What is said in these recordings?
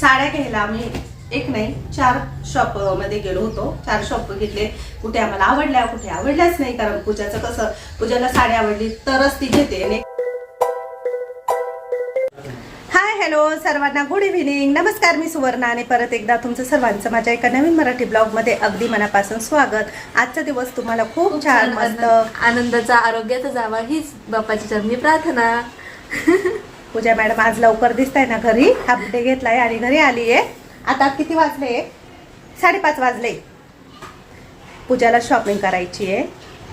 साड्या घ्यायला आम्ही एक नाही चार शॉपमध्ये गेलो होतो. चार शॉप घेतले. कुठे आम्हाला आवडल्या कुठे आवडल्याच नाही. कारण पूजाचं कसं पूजाला साडी आवडली तरच ती घेते. हाय हॅलो सर्वांना गुड इव्हिनिंग नमस्कार मी सुवर्णा. आणि परत एकदा तुमचं सर्वांचं माझ्या एका नवीन मराठी ब्लॉगमध्ये अगदी मनापासून स्वागत. आजचा दिवस तुम्हाला खूप छान मस्त. आनंदाचा आरोग्याचा जावा हीच बाप्पाची चरणी प्रार्थना. पूजा मॅडम आज लवकर दिसत आहे ना घरी. हाफ डे घेतलाय आणि घरी आली आहे आता किती वाजले? साडेपाच वाजले. पूजाला शॉपिंग करायची आहे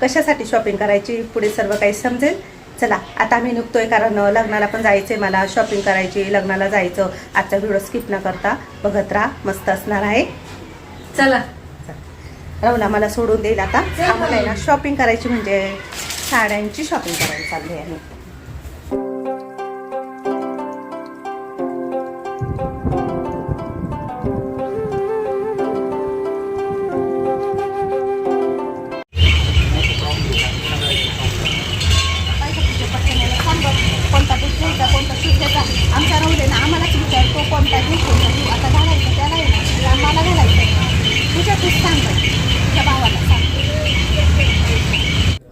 कशासाठी शॉपिंग करायची? पुढे सर्व काही समजेल. चला आता आम्ही निघतोय कारण लग्नाला पण जायचंय मला. शॉपिंग करायची लग्नाला जायचं. आजचा व्हिडिओ स्किप न करता बघत राहा. मस्त असणार आहे. चला. राहुला मला सोडून देईल आता. आम्हाला आहे ना शॉपिंग करायची म्हणजे साड्यांची शॉपिंग करायला चालली आहे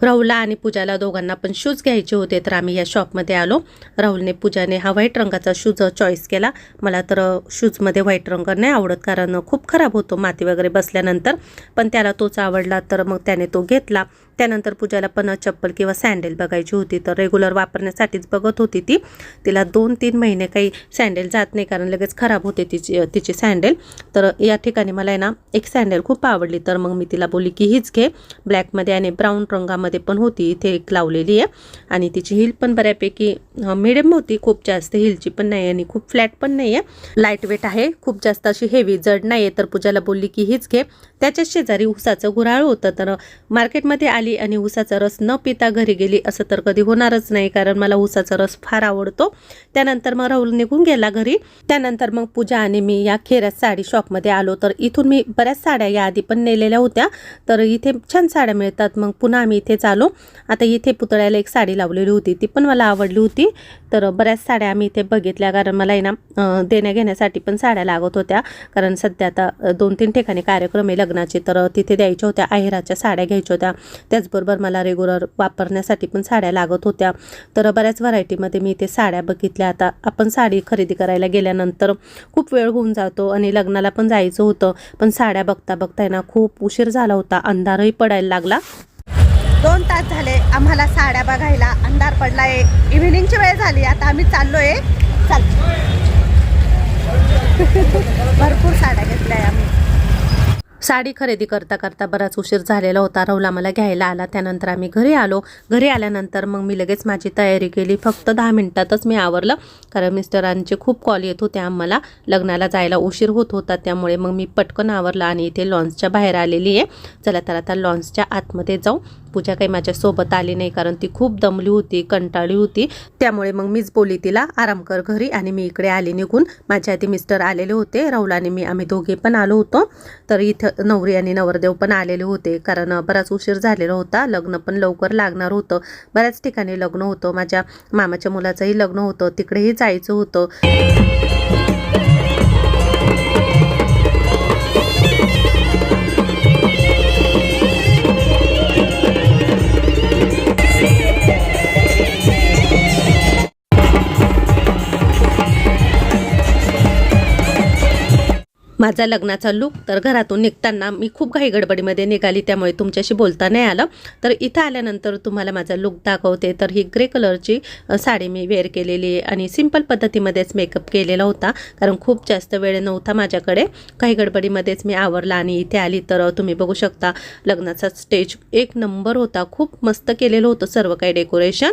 राहुलला आणि पूजाला दोघांना पण शूज घ्यायचे होते तर आम्ही या शॉपमध्ये आलो. राहुलने पूजाने हा व्हाईट रंगाचा शूज चॉईस केला. मला तर शूजमध्ये व्हाईट रंग नाही आवडत कारण खूप खराब होतो माती वगैरे बसल्यानंतर. पण त्याला तोच आवडला तर मग त्याने तो घेतला. त्यानंतर पूजाला पण चप्पल किंवा सँडेल बघायची होती तर रेग्युलर वापरण्यासाठीच बघत होती ती. तिला दोन तीन महिने काही सँडेल जात नाही कारण लगेच खराब होते तिची तिची सँडेल तर या ठिकाणी मला आहे ना एक सँडेल खूप आवडली तर मग मी तिला बोलली की हीच घे. ब्लॅकमध्ये आणि ब्राऊन रंगामध्ये पण होती इथे एक लावलेली आहे. आणि तिची हिल पण बऱ्यापैकी मिडियम होती खूप जास्त हिलची पण नाही आणि खूप फ्लॅट पण नाही आहे लाइट वेट आहे खूप जास्त अशी हेवी जड नाही आहे तर पूजाला बोलली की हीच घे. त्याच्याच शेजारी उसाचं गुराळ होतं. तर मार्केटमध्ये आली आणि उसाचा रस न पिता घरी गेली. असं तर कधी होणारच नाही कारण मला उसाचा रस फार आवडतो. त्यानंतर मग राहुल निघून गेला घरी. त्यानंतर मग पूजा आणि मी या खेऱ्यात साडी शॉपमध्ये आलो. तर इथून मी बऱ्याच साड्या या आधी पण नेलेल्या होत्या. तर इथे छान साड्या मिळतात. मग पुन्हा आम्ही इथे इथेच आलो आता इथे पुतळ्याला एक साडी लावलेली होती. ती पण मला आवडली होती. तर बऱ्याच साड्या आम्ही इथे बघितल्या. कारण मला आहे ना देण्याघेण्यासाठी देण्या घेण्यासाठी पण साड्या लागत होत्या. कारण सध्या आता दोन तीन ठिकाणी कार्यक्रम आहे लग्नाचे. तर तिथे द्यायच्या होत्या. आहेराच्या साड्या घ्यायच्या होत्या. त्याचबरोबर मला रेग्युलर वापरण्यासाठी पण साड्या लागत होत्या. तर बऱ्याच व्हरायटीमध्ये मी इथे साड्या बघितल्या. आता आपण साडी खरेदी करायला गेल्यानंतर खूप वेळ होऊन जातो आणि लग्नाला पण जायचं होतं. पण साड्या बघता बघता ना खूप उशीर झाला होता. अंधारही पडायला लागला. दोन तास झाले आम्हाला साड्या बघायला अंधार पडला आहे इव्हिनिंगची वेळ झाली आता आम्ही चाललोय. चाल. भरपूर साड्या घेतल्या आम्ही. साडी खरेदी करता करता बराच उशीर झालेला होता. राहुल आम्हाला घ्यायला आला. त्यानंतर आम्ही घरी आलो. घरी आल्यानंतर मग मी लगेच माझी तयारी केली. फक्त दहा मिनिटातच मी आवरलं. कारण मिस्टरांचे खूप कॉल येत होते आम्हाला. लग्नाला जायला उशीर होत होता. त्यामुळे मग मी पटकन आवरलं आणि इथे लॉन्सच्या बाहेर आलेली आहे. चला तर आता लॉन्सच्या आतमध्ये जाऊ. पूजा काही माझ्यासोबत आली नाही कारण ती खूप दमली होती कंटाळली होती. त्यामुळे मग मीच बोली तिला आराम कर घरी आणि मी इकडे आले निघून. माझ्या आधी मिस्टर आलेले होते राहुल आणि मी आम्ही दोघे पण आलो होतो. तर इथं नवरी आणि नवरदेव पण आलेले होते कारण बराच उशीर झालेला होता. लग्न पण लवकर लागणार होतं. बऱ्याच ठिकाणी लग्न होतं. माझ्या मामाच्या मुलाचंही लग्न होतं. तिकडेही जायचं होतं. माझा लग्नाचा लुक तर घरातून निघताना मी खूप घाई गडबडीमध्ये निघाली त्यामुळे तुमच्याशी बोलता नाही आलं. तर इथं आल्यानंतर तुम्हाला माझा लुक दाखवते. तर ही ग्रे कलरची साडी मी वेअर केलेली आणि सिंपल पद्धतीमध्येच मेकअप केलेला होता. कारण खूप जास्त वेळ नव्हता माझ्याकडे. काही गडबडीमध्येच मी आवरला आणि इथे आली. तर तुम्ही बघू शकता लग्नाचा स्टेज एक नंबर होता. खूप मस्त केलेलं होतं सर्व काही डेकोरेशन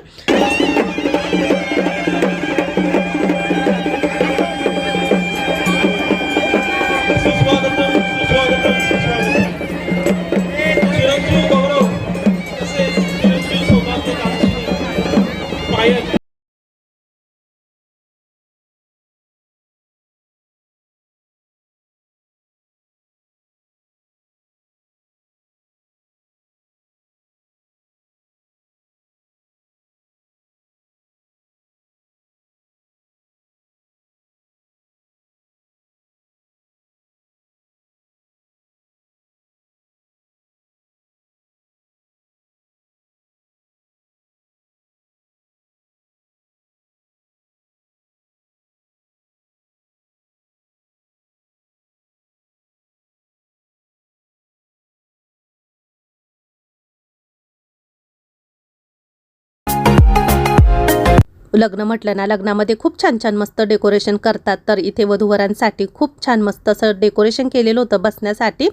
लग्न म्हटलं ना लग्नामध्ये खूप छान छान मस्त डेकोरेशन करतात. तर इथे वधूवरांसाठी खूप छान मस्त असं डेकोरेशन केलेलं होतं बसण्यासाठी.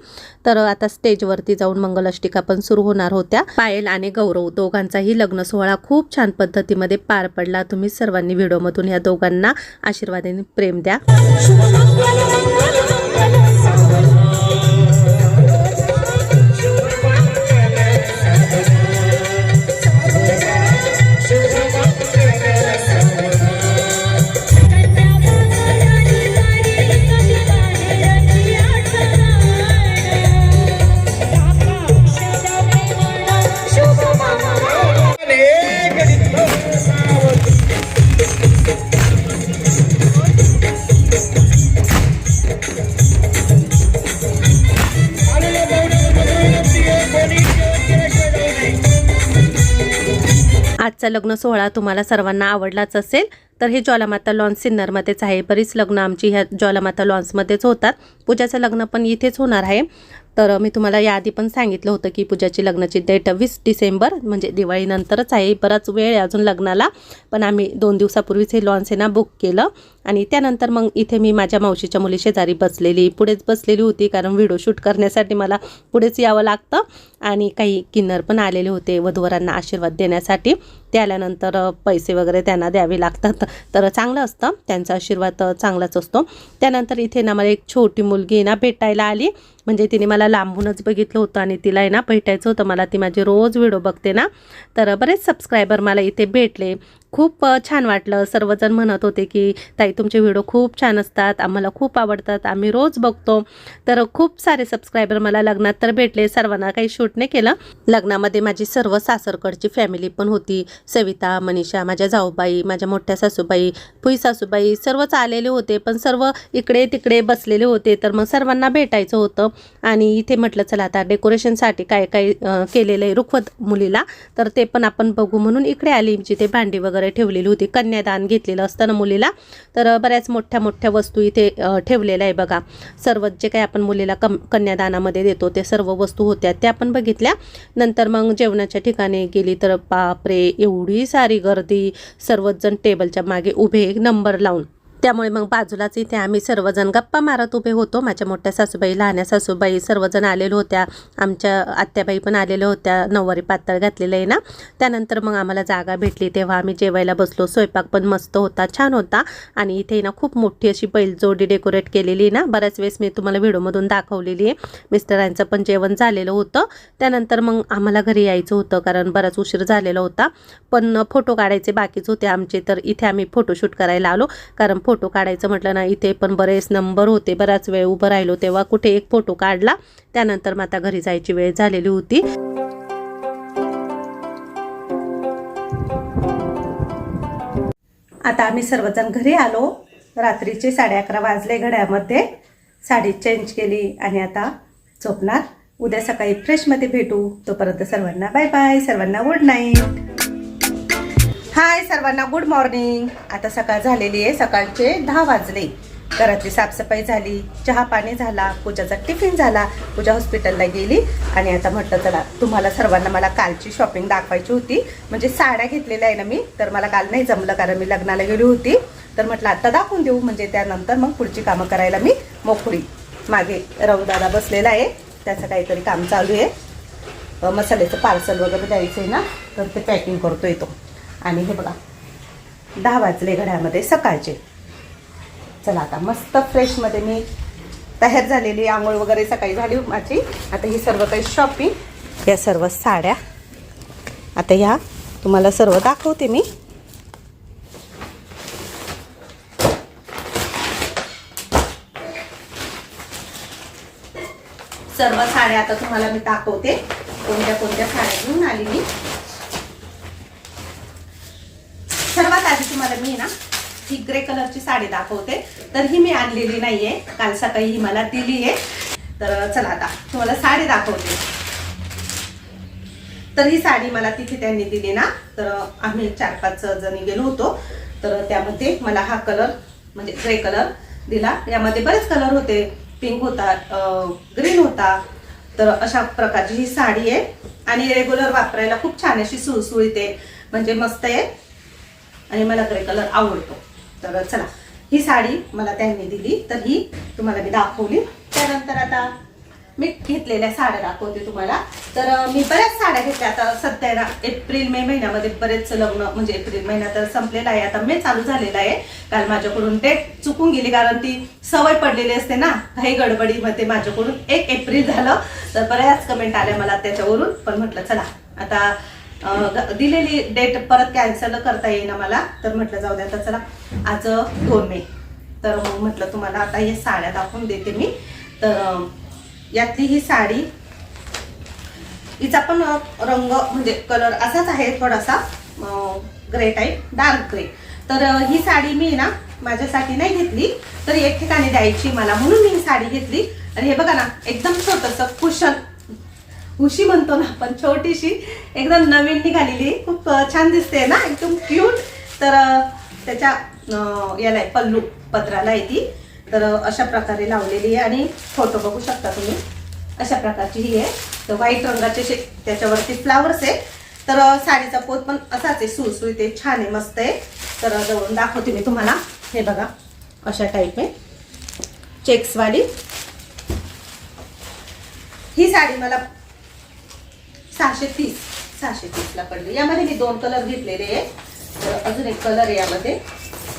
तर आता स्टेजवरती जाऊन मंगलाष्टिका पण सुरू होणार होत्या. पायल आणि गौरव दोघांचाही लग्न सोहळा खूप छान पद्धतीमध्ये पार पडला. तुम्ही सर्वांनी व्हिडिओमधून या दोघांना आशीर्वादाने प्रेम द्या. लग्न सोहळा तुम्हाला सर्वांना आवडलाच असेल तर हे ज्वालामाता लॉन्स सिन्नरमध्येच आहे. बरीच लग्न आमची ह्या ज्वालामाता लॉन्समध्येच होतात. पूजाचं लग्न पण इथेच होणार आहे. तर मी तुम्हाला याआधी पण सांगितलं होतं की पूजाची लग्नाची डेट वीस डिसेंबर म्हणजे दिवाळीनंतरच आहे बराच वेळ आहे अजून लग्नाला. पण आम्ही दोन दिवसापूर्वीच हे लॉन्स आहे ना बुक केलं. आणि त्यानंतर मग इथे मी माझ्या मावशीच्या मुली शेजारी बसलेली पुढेच बसलेली होती कारण व्हिडिओ शूट करण्यासाठी मला पुढेच यावं लागतं. आणि काही किन्नर पण आलेले होते वधूवरांना आशीर्वाद देण्यासाठी. ते आल्यानंतर पैसे वगैरे त्यांना द्यावे लागतात. तर चांगलं असतं त्यांचा आशीर्वाद चांगलाच असतो. त्यानंतर इथे ना मला एक छोटी मुलगी ना भेटायला आली. म्हणजे तिने मला लांबूनच बघितलं होतं आणि तिला आहे ना भेटायचं होतं. मला ती माझी रोज व्हिडिओ बघते ना. तर बरेच सबस्क्रायबर मला इथे भेटले. खूप छान वाटलं. सर्वजण म्हणत होते की ताई तुमचे व्हिडिओ खूप छान असतात. आम्हाला खूप आवडतात. आम्ही रोज बघतो. तर खूप सारे सबस्क्रायबर मला लग्नात तर भेटले. सर्वांना काही शूट नाही केलं. लग्नामध्ये माझी सर्व सासरकडची फॅमिली पण होती. सविता मनीषा माझ्या जाऊबाई माझ्या मोठ्या सासूबाई पुई सासूबाई सर्वच आलेले होते. पण सर्व इकडे तिकडे बसलेले होते. तर मग सर्वांना भेटायचं होतं. आणि इथे म्हटलं चला आता डेकोरेशनसाठी काय काय केलेलं आहे रुखवत मुलीला. तर ते पण आपण बघू म्हणून इकडे आली. जिथे भांडी वगैरे ठेवलेली होती. कन्यादान घेतलेलं असतं ना मुलीला. तर बऱ्याच मोठ्या मोठ्या वस्तू इथे ठेवलेल्या आहे बघा. सर्व जे काही आपण मुलीला कम कन्यादानामध्ये देतो ते सर्व वस्तू होत्या. त्या पण बघितल्या. नंतर मग जेवणाच्या ठिकाणी गेली तर बापरे! एवढी सारी गर्दी. सर्वच जण टेबलच्या मागे उभे एक नंबर लावून. त्यामुळे मग बाजूलाच इथे आम्ही सर्वजण गप्पा मारत उभे होतो. माझ्या मोठ्या सासूबाई लहान्या सासूबाई सर्वजण आलेलो होत्या. आमच्या आत्याबाई पण आलेल्या होत्या. नऊवारी पातळ घातलेलं आहे ना. त्यानंतर मग आम्हाला जागा भेटली. तेव्हा आम्ही जेवायला बसलो. स्वयंपाक पण मस्त होता छान होता. आणि इथे ना खूप मोठी अशी बैलजोडी डेकोरेट केलेली आहे ना. बऱ्याच वेळेस मी तुम्हाला व्हिडिओमधून दाखवलेली आहे. मिस्टरांचं पण जेवण झालेलं होतं. त्यानंतर मग आम्हाला घरी यायचं होतं कारण बराच उशीर झालेला होता. पण फोटो काढायचे बाकीच होते आमचे. तर इथे आम्ही फोटोशूट करायला आलो. कारण फोटो फोटो काढायचं म्हटलं ना इथे पण बरेच नंबर होते. बराच वेळ उभं राहिलो तेव्हा कुठे एक फोटो काढला. त्यानंतर मग आता घरी जायची वेळ झालेली होती. आता आम्ही सर्वजण घरी आलो. रात्रीचे साडे अकरा वाजले घड्यामध्ये साडी चेंज केली आणि आता झोपणार. उद्या सकाळी फ्रेशमध्ये भेटू. तोपर्यंत सर्वांना बाय बाय सर्वांना गुड नाईट हाय सर्वांना गुड मॉर्निंग. आता सकाळ झालेली आहे सकाळचे दहा वाजले. घरातली साफसफाई झाली चहा पाणी झाला पूजाचा टिफिन झाला पूजा हॉस्पिटलला गेली. आणि आता म्हटलं चला तुम्हाला सर्वांना मला कालची शॉपिंग दाखवायची होती. म्हणजे साड्या घेतलेल्या आहे ना मी तर मला काल नाही जमलं कारण मी लग्नाला गेली होती. तर म्हटलं आता दाखवून देऊ. म्हणजे त्यानंतर मग पुढची कामं करायला मी मोकळी. मागे रवदादा बसलेला आहे. त्याचं काहीतरी काम चालू आहे. मसाल्याचं पार्सल वगैरे द्यायचं आहे ना तर ते पॅकिंग करतो येतो आणि हे बघा दहा वाजले घड्यामध्ये सकाळचे. चला आता मस्त फ्रेशमध्ये मी तयार झालेली आंघोळ वगैरे सकाळी झाली माझी. आता ही सर्व काही शॉपिंग या सर्व साड्या. आता ह्या तुम्हाला सर्व दाखवते मी. सर्व साड्या आता तुम्हाला मी दाखवते. कोणत्या कोणत्या साड्या घेऊन आली मी सर्वात आधी तुम्हाला मी ना ही ग्रे कलरची साडी दाखवते. तर ही मी आणलेली नाहीये. काल सकाळी ही मला दिली आहे. तर चला आता तुम्हाला साडी दाखवते. तर ही साडी मला तिथे त्यांनी दिली ना तर आम्ही चार पाच जणी गेलो होतो. तर त्यामध्ये मला हा कलर म्हणजे ग्रे कलर दिला. यामध्ये बरेच कलर होते. पिंक होता ग्रीन होता. तर अशा प्रकारची ही साडी आहे. आणि रेग्युलर वापरायला खूप छान अशी सुळसुळीत आहे. म्हणजे मस्त आहे. आणि मला ग्रे कलर आवडतो. तर चला ही साडी मला त्यांनी दिली तर ही तुम्हाला मी दाखवली. त्यानंतर आता मी घेतलेल्या साड्या दाखवते तुम्हाला. तर मी बऱ्याच साड्या घेतल्या. आता सध्या एप्रिल मे महिन्यामध्ये बरेच लग्न म्हणजे एप्रिल महिना तर संपलेला आहे. आता मे चालू झालेला आहे. काल माझ्याकडून डेट चुकून गेली कारण ती सवय पडलेली असते ना. काही गडबडीमध्ये माझ्याकडून एक एप्रिल झालं. तर बऱ्याच कमेंट आल्या मला त्याच्यावरून. पण म्हटलं चला आता दिलेली डेट परत कॅन्सल करता येईना मला. तर म्हटलं जाऊ द्या तर चला. आज दोन मे. तर मग म्हटलं तुम्हाला आता हे साड्या दाखवून देते मी. तर यातली ही साडी हिचा पण रंग म्हणजे कलर असाच आहे थोडासा. ग्रे टाईप डार्क ग्रे तर ही साडी मी ना माझ्यासाठी नाही घेतली. तर एक ठिकाणी द्यायची मला म्हणून मी ही साडी घेतली. आणि हे बघा ना एकदम छोटंसं कुशन. उशी म्हणतो ना आपण छोटीशी. एकदम नवीन निघालेली. खूप छान दिसते ना एकदम क्यूट तर त्याच्या याला आहे, पल्लू पत्राला आहे ती. तर अशा प्रकारे लावलेली आहे आणि फोटो बघू शकता तुम्ही. अशा प्रकारची ही आहे. तर व्हाईट रंगाचे शे त्याच्यावरती फ्लावर्स आहे. तर साडीचा पोत पण असाच आहे सुळसुळी आहे छान आहे मस्त आहे. तर जवळून दाखवते मी तुम्हाला. हे बघा अशा टाईप आहे. चेक्सवाली ही साडी मला सहाशे तीस. सहाशे तीसला पडले. यामध्ये मी दोन कलर घेतलेले आहे तर अजून एक कलर आहे यामध्ये.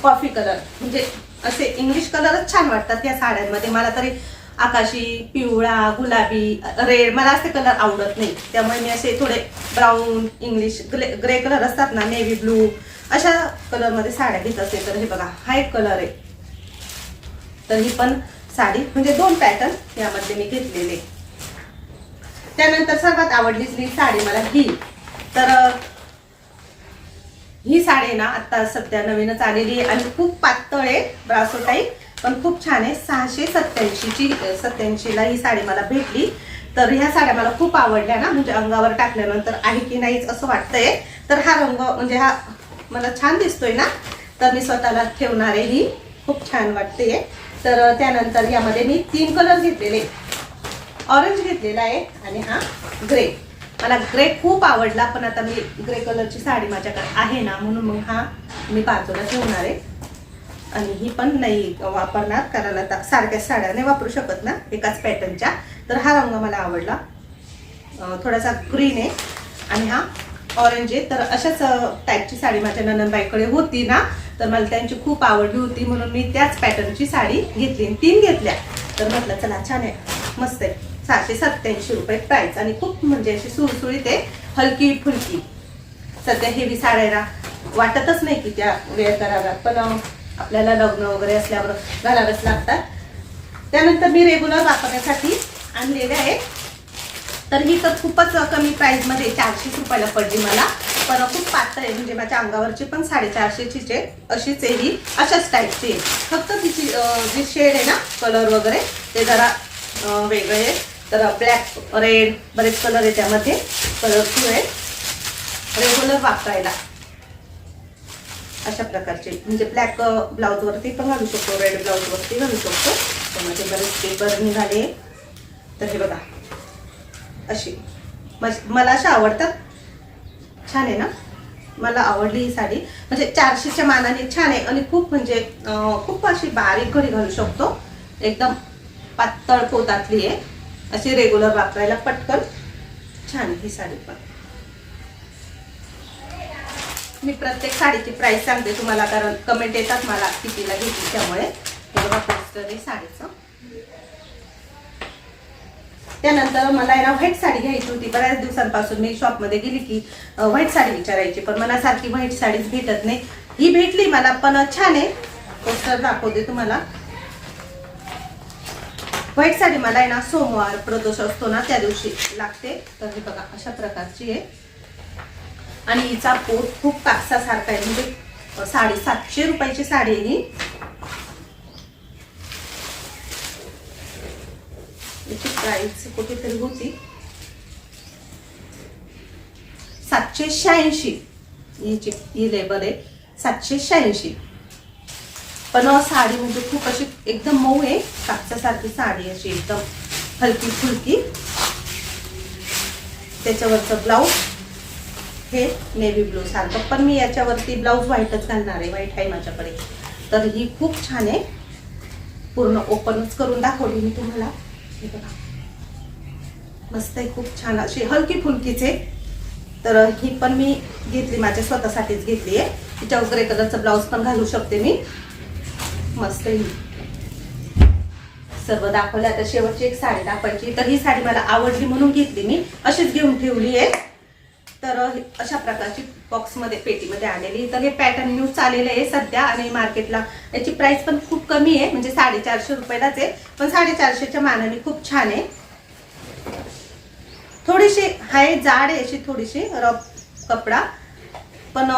कॉफी कलर म्हणजे असे इंग्लिश कलरच छान वाटतात या साड्यांमध्ये. मला तरी आकाशी पिवळा गुलाबी रेड मला असे कलर आवडत नाही. त्यामुळे मी असे थोडे brown English grey grey colour असतात ना नेव्ही ब्लू अशा कलरमध्ये साड्या घेत असते तर हे बघा हा एक कलर आहे. तर ही पण साडी म्हणजे दोन पॅटर्न यामध्ये मी घेतलेले. त्यानंतर सर्वात आवडलीच साडी मला ही तर ही साडी आहे ना आता सध्या नवीनच आलेली आहे आणि खूप पातळ आहे ब्रासो टाईप पण खूप छान आहे. सहाशे सत्याऐंशीची सत्याऐंशीला ही साडी मला भेटली. तर ह्या साड्या मला खूप आवडल्या ना म्हणजे अंगावर टाकल्यानंतर आहे की नाहीच असं वाटतंय. तर हा रंग म्हणजे हा मला छान दिसतोय ना तर मी स्वतःला ठेवणार आहे ही. खूप छान वाटते तर त्यानंतर यामध्ये मी तीन कलर घेतलेले. ऑरेंज घेतलेला आहे आणि हा ग्रे मला ग्रे खूप आवडला पण आता मी ग्रे कलरची साडी माझ्याकडे आहे ना म्हणून मग हा मी बाजूला ठेवणार आहे. आणि ही पण नाही वापरणार कारण आता सारख्या साड्या नाही वापरू शकत ना एकाच पॅटर्नच्या. तर हा रंग मला आवडला. थोडासा ग्रीन आहे आणि हा ऑरेंज आहे. तर अशाच टाईपची साडी माझ्या ननंदबाईकडे होती ना तर मला त्यांची खूप आवडली होती म्हणून मी त्याच पॅटर्नची साडी घेतली आणि तीन घेतल्या. तर म्हटलं चला छान आहे मस्त आहे. सहाशे सत्याऐंशी रुपये प्राईस आणि खूप म्हणजे अशी सुळसुळीत आहे हलकी फुलकी. सध्या हेवी साड्या वाटतच नाही की त्या वेअर कराव्यात. पण आपल्याला लग्न वगैरे असल्यावर घालाव्याच लागतात. त्यानंतर मी रेग्युलर वापरण्यासाठी आणलेले आहे. तर ही तर खूपच कमी प्राईजमध्ये चारशे रुपयाला पडली मला. पण खूप पातळ आहे. म्हणजे माझ्या अंगावरची पण साडेचारशेचीच आहे. अशीच आहे ही. अशाच टाईपची आहे. फक्त तिची जी शेड आहे ना कलर वगैरे ते जरा वेगळे आहे. तर ब्लॅक रेड बरेच कलर आहे त्यामध्ये. कलरफुल आहे. रेग्युलर वापरायला. अशा प्रकारचे. म्हणजे ब्लॅक ब्लाऊजवरती पण घालू शकतो. रेड ब्लाऊजवरती घालू शकतो. त्यामध्ये बरेच पेपर निघाले. तर हे बघा. अशी. मला अशा आवडतात. छान आहे ना? मला आवडली ही साडी. म्हणजे चारशेच्या मानाने छान आहे. आणि खूप म्हणजे खूप अशी बारीक घरी घालू शकतो. एकदम पातळ पोतातली आहे. अशी रेग्युलर वापरायला पटकन. छान ही साडी पण. मी प्रत्येक साडीची प्राइस सांगते तुम्हाला कारण कमेंट येतात मला कितीला घेतली त्यामुळे. पोस्टर आहे साडीचं. त्यानंतर मला ना व्हाईट साडी घ्यायची होती. बऱ्याच दिवसांपासून मी शॉपमध्ये गेली की व्हाईट साडी विचारायची. पण मला सारखी व्हाईट साडीच भेटत नाही. ही भेटली मला पण छान आहे. पोस्टर दाखवते तुम्हाला. व्हाईट साडी मला आहे ना सोमवार प्रदोष असतो ना त्या दिवशी लागते. तर हे बघा अशा प्रकारची आहे. आणि हिचा पोत खूप कापसासारखा आहे. म्हणजे साडी सातशे रुपयाची साडी आहे ही. याची प्राईस कुठेतरी होती. सातशे शहाऐंशी. हिची ही लेबर आहे. सातशे शहाऐंशी. पण साडी म्हणजे खूप अशी एकदम मऊ आहे. कापसासारखी साडी अशी एकदम हलकी फुलकी. त्याच्यावरचं ब्लाऊज हे नेव्ही ब्लू सारखं. पण मी याच्यावरती ब्लाऊज व्हाईटच घालणार आहे. व्हाईट आहे माझ्याकडे. तर ही खूप छान आहे. पूर्ण ओपनच करून दाखवली मी तुम्हाला. हे बघा. मस्त आहे खूप छान अशी हलकी फुलकीच आहे. तर ही पण मी घेतली. माझ्या स्वतःसाठीच घेतली आहे. तिच्यावर ग्रे कलरचं ब्लाऊज पण घालू शकते मी. मस्त आहे सर्व दाखवलं. आता शेवटची एक साडी दाखवायची. तर ही साडी मला आवडली म्हणून घेतली मी. अशीच घेऊन ठेवली आहे. तर अशा प्रकारची बॉक्समध्ये पेटीमध्ये आलेली. तर हे पॅटर्न न्यू चाललेलं आहे सध्या आणि मार्केटला याची प्राइस पण खूप कमी आहे. म्हणजे साडेचारशे रुपयालाच आहे. पण साडेचारशेच्या मानाने खूप छान आहे. थोडीशी आहे जाड आहे अशी थोडीशी रफ कपडा. पण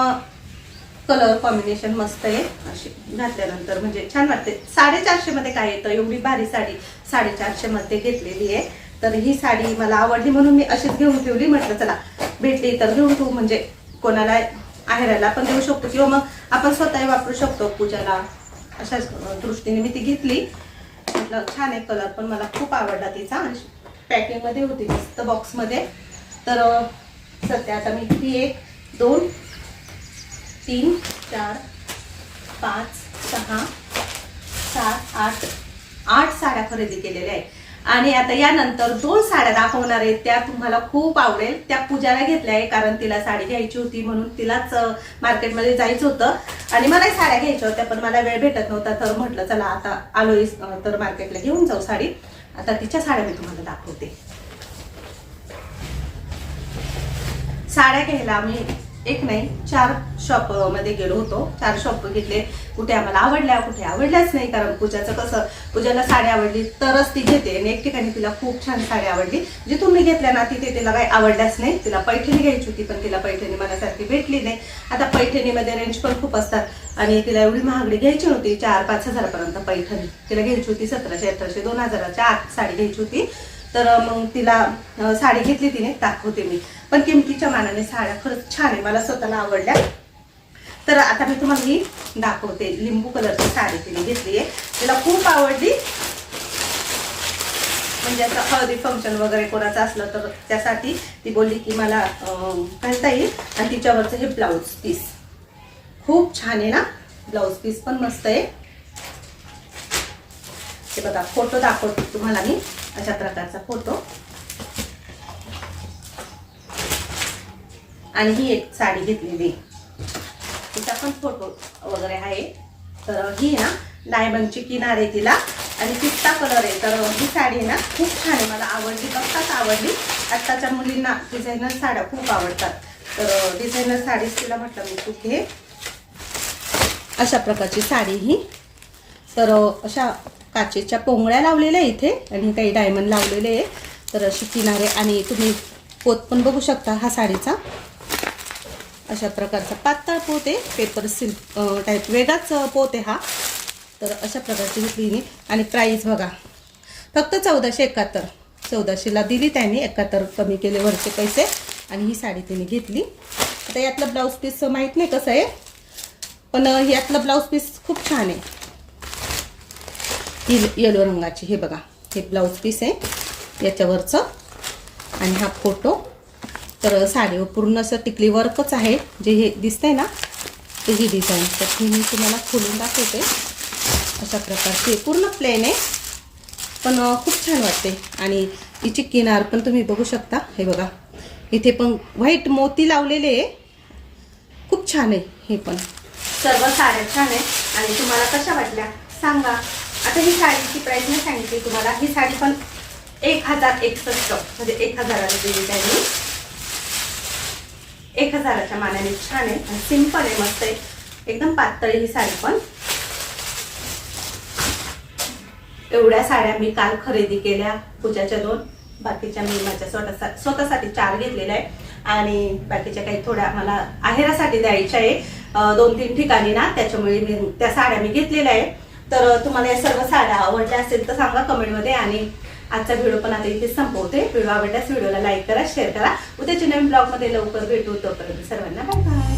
कलर कॉम्बिनेशन मस्त आहे. अशी घातल्यानंतर म्हणजे छान वाटते. साडेचारशे मध्ये काय येतं? एवढी भारी साडी साडेचारशे मध्ये घेतलेली आहे. तर ही साडी मला आवडली म्हणून मी अशीच घेऊन ठेवली. म्हटलं चला भेटली तर घेऊन ठेवू म्हणजे कोणाला आहेरायला पण देऊ शकतो. किंवा मग आपण स्वतःही वापरू शकतो पूजाला. अशाच दृष्टीने मी ती घेतली. म्हटलं छान आहे कलर पण. मला खूप आवडला तिचा. पॅकिंगमध्ये होती मस्त बॉक्समध्ये तर सध्या आता मी ही एक दोन तीन चार पाच सहा सात आठ आठ साड्या खरेदी केलेल्या आहे आणि आता यानंतर दोन साड्या दाखवणार आहेत त्या तुम्हाला खूप आवडेल. त्या पूजाला घेतल्या आहे कारण तिला साडी घ्यायची होती म्हणून तिलाच मार्केटमध्ये जायचं होतं. आणि मलाही साड्या घ्यायच्या होत्या पण मला वेळ भेटत नव्हता. तर म्हटलं चला आता आलोय तर मार्केटला घेऊन जाऊ साडी. आता तिच्या साड्या मी तुम्हाला दाखवते. साड्या घ्यायला आम्ही एक नाही चार शॉपमध्ये गेलो होतो. चार शॉप घेतले. कुठे आम्हाला आवडल्या कुठे आवडल्याच नाही. कारण पूजाचं कसं पूजाला साडी आवडली तरच ती घेते. आणि एक ठिकाणी तिला खूप छान साडी आवडली. जिथून मी घेतल्या ना तिथे तिला काही आवडल्याच नाही. तिला पैठणी घ्यायची होती पण तिला पैठणी मनासारखी भेटली नाही. आता पैठणीमध्ये रेंज पण खूप असतात. आणि तिला एवढी महागडी घ्यायची नव्हती. चार पाच हजारापर्यंत पैठणी तिला घ्यायची होती. सतराशे अठराशे दोन हजाराच्या आत साडी घ्यायची होती. तर मग तिला साडी घेतली तिने दाखवते मी. पण किमतीच्या मानाने साड्या खरंच छान आहे मला स्वतःला आवडल्या. तर आता मी तुम्हाला ही दाखवते लिंबू कलरची साडी तिने घेतली आहे. तिला खूप आवडली. म्हणजे असं हळदी फंक्शन वगैरे कोणाचं असलं तर त्यासाठी ती बोलली की मला घालता येईल. आणि तिच्यावरचं हे ब्लाऊज पीस खूप छान आहे ना? ब्लाऊज पीस पण मस्त आहे. हे बघा फोटो दाखवते तुम्हाला मी. अशा प्रकारचा फोटो. आणि ही एक साडी घेतलेली तिचा पण फोटो वगैरे आहे. तर ही आहे ना डायमंडची किनार आहे तिला. आणि पिस्ता कलर आहे. तर ही साडी आहे ना खूप छान आहे. मला आवडली. बघताच आवडली. आत्ताच्या मुलींना डिझायनर साड्या खूप आवडतात. तर डिझायनर साडीच तिला म्हटलं मी तू घे. अशा प्रकारची साडी ही. तर अशा काचेच्या पोंगळ्या लावलेल्या इथे आणि काही डायमंड लावलेले आहे तर अशी किनारे आणि तुम्ही पोत पण बघू शकता हा साडीचा. अशा प्रकारचा पातळ पोत आहे. पेपर सिल्क टाईप वेगळाच पोत आहे हा. तर अशा प्रकारची घेतली मी आणि प्राईस बघा फक्त चौदाशे एकाहत्तर. चौदाशेला दिली त्यांनी एकाहत्तर कमी केले वरचे पैसे. आणि ही साडी तिने घेतली. आता यातलं ब्लाऊज पीस माहीत नाही कसं आहे. पण यातलं ब्लाऊज पीस खूप छान आहे. ती येलो रंगाची. हे बघा हे ब्लाऊज पीस आहे. याच्यावरचं. आणि हा फोटो तर साडीवर पूर्ण असं टिकली वर्कच आहे. जे हे दिसतंय ना ते ही डिझाईन तर ती मी तुम्हाला खोलून दाखवते. अशा प्रकारची. पूर्ण प्लेन आहे. पण खूप छान वाटते. आणि हिची किनार पण तुम्ही बघू शकता. हे बघा. इथे पण व्हाईट मोती लावलेले आहे. खूप छान आहे. हे पण. सर्व साड्या छान आहे. आणि तुम्हाला कशा वाटल्या? सांगा. आता ही साडीची प्राईस मी सांगितली तुम्हाला. ही साडी पण एक हजार एकसष्ट म्हणजे एक हजाराला दिली त्यांनी. एक हजाराच्या मानाने छान आहे आणि सिंपल आहे मस्त आहे. एकदम पातळ ही साडी पण. एवढ्या साड्या मी काल खरेदी केल्या पूजाच्या दोन. बाकीच्या मी माझ्या स्वतः स्वतःसाठी चार घेतलेल्या आहे आणि बाकीच्या काही थोड्या मला आहेरासाठी द्यायच्या आहे. दोन तीन ठिकाणी ना त्याच्यामुळे मी त्या साड्या मी घेतलेल्या आहे तर तुम्हाला या सर्व साड्या आवडल्या असेल तर सांगा कमेंटमध्ये आणि आजचा व्हिडिओ पण आता इथे संपवते. व्हिडिओ आवडल्यास व्हिडिओला लाईक करा शेअर करा. उद्याच्या नवीन ब्लॉगमध्ये लवकर भेटू. तोपर्यंत सर्वांना बाय बाय